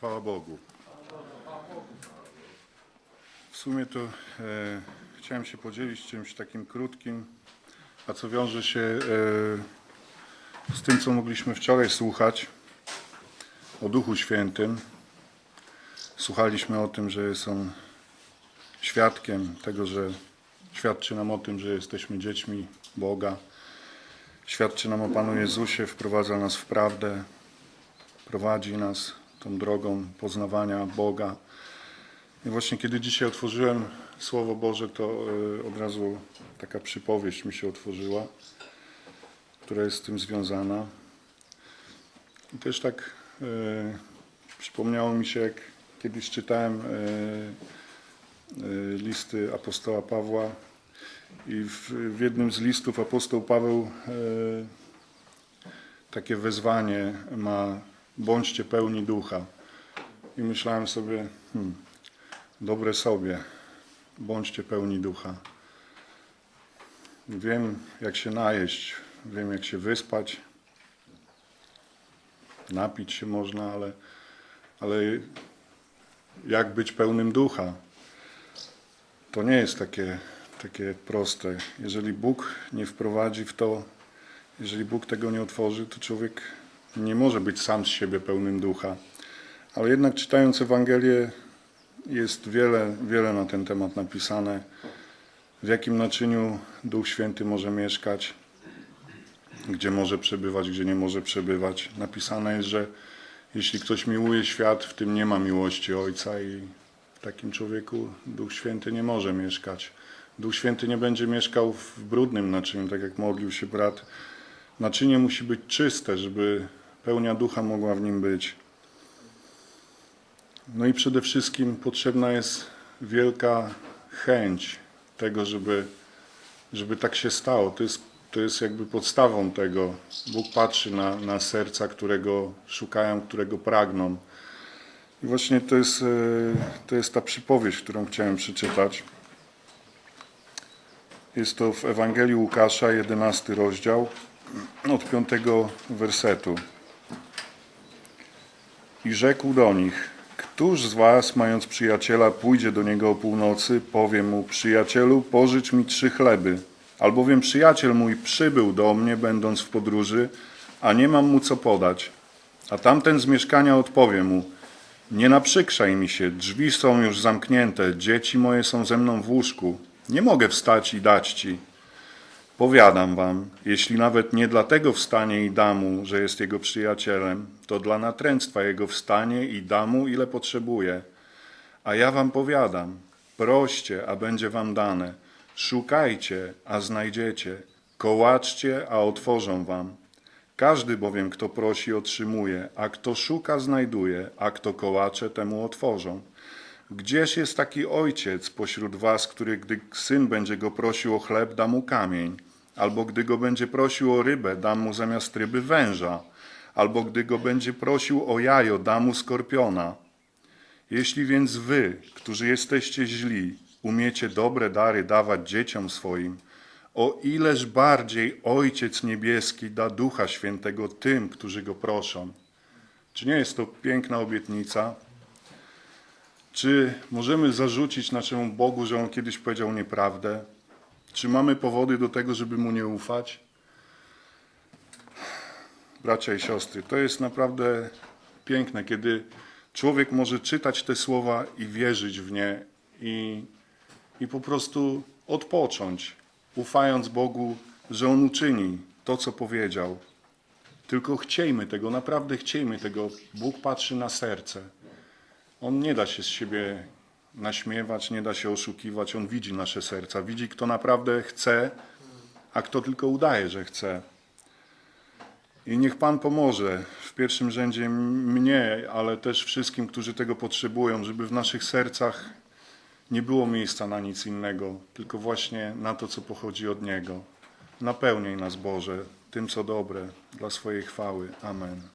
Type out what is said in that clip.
Chwała Bogu. W sumie to e, chciałem się podzielić czymś takim krótkim, a co wiąże się e, z tym, co mogliśmy wczoraj słuchać o Duchu Świętym. Słuchaliśmy o tym, że jest On świadkiem tego, że świadczy nam o tym, że jesteśmy dziećmi Boga. Świadczy nam o Panu Jezusie, wprowadza nas w prawdę, prowadzi nas tą drogą poznawania Boga. I właśnie kiedy dzisiaj otworzyłem Słowo Boże, to e, od razu taka przypowieść mi się otworzyła, która jest z tym związana. I też tak e, przypomniało mi się, jak kiedyś czytałem e, e, listy apostoła Pawła i w, w jednym z listów apostoł Paweł e, takie wezwanie ma bądźcie pełni ducha. I myślałem sobie, hmm, dobre sobie, bądźcie pełni ducha. Wiem, jak się najeść, wiem, jak się wyspać, napić się można, ale, ale jak być pełnym ducha? To nie jest takie, takie proste. Jeżeli Bóg nie wprowadzi w to, jeżeli Bóg tego nie otworzy, to człowiek nie może być sam z siebie pełnym ducha. Ale jednak czytając Ewangelię jest wiele, wiele na ten temat napisane. W jakim naczyniu Duch Święty może mieszkać, gdzie może przebywać, gdzie nie może przebywać. Napisane jest, że jeśli ktoś miłuje świat, w tym nie ma miłości Ojca i w takim człowieku Duch Święty nie może mieszkać. Duch Święty nie będzie mieszkał w brudnym naczyniu, tak jak modlił się brat. Naczynie musi być czyste, żeby pełnia ducha mogła w nim być. No i przede wszystkim potrzebna jest wielka chęć tego, żeby, żeby tak się stało. To jest, to jest jakby podstawą tego. Bóg patrzy na, na serca, którego szukają, którego pragną. I właśnie to jest, e, to jest ta przypowieść, którą chciałem przeczytać. Jest to w Ewangelii Łukasza, 11 rozdział, od 5 wersetu. I rzekł do nich, Któż z was, mając przyjaciela, pójdzie do niego o północy, powie mu, przyjacielu, pożycz mi trzy chleby, albowiem przyjaciel mój przybył do mnie, będąc w podróży, a nie mam mu co podać. A tamten z mieszkania odpowie mu, nie naprzykrzaj mi się, drzwi są już zamknięte, dzieci moje są ze mną w łóżku, nie mogę wstać i dać ci. Powiadam wam, jeśli nawet nie dlatego wstanie i da mu, że jest jego przyjacielem, to dla natręctwa jego wstanie i da mu, ile potrzebuje. A ja wam powiadam, proście, a będzie wam dane, szukajcie, a znajdziecie, kołaczcie, a otworzą wam. Każdy bowiem, kto prosi, otrzymuje, a kto szuka, znajduje, a kto kołacze, temu otworzą. Gdzież jest taki ojciec pośród was, który gdy syn będzie go prosił o chleb, da mu kamień? Albo gdy go będzie prosił o rybę, da mu zamiast ryby węża? Albo gdy go będzie prosił o jajo, da mu skorpiona? Jeśli więc wy, którzy jesteście źli, umiecie dobre dary dawać dzieciom swoim, o ileż bardziej Ojciec Niebieski da Ducha Świętego tym, którzy go proszą. Czy nie jest to piękna obietnica? Czy możemy zarzucić naszemu Bogu, że On kiedyś powiedział nieprawdę? Czy mamy powody do tego, żeby Mu nie ufać? Bracia i siostry, to jest naprawdę piękne, kiedy człowiek może czytać te słowa i wierzyć w nie i, i po prostu odpocząć, ufając Bogu, że On uczyni to, co powiedział. Tylko chciejmy tego, naprawdę chciejmy tego. Bóg patrzy na serce. On nie da się z siebie naśmiewać, nie da się oszukiwać. On widzi nasze serca, widzi, kto naprawdę chce, a kto tylko udaje, że chce. I niech Pan pomoże w pierwszym rzędzie mnie, ale też wszystkim, którzy tego potrzebują, żeby w naszych sercach nie było miejsca na nic innego, tylko właśnie na to, co pochodzi od Niego. Napełniaj nas, Boże, tym, co dobre, dla swojej chwały. Amen.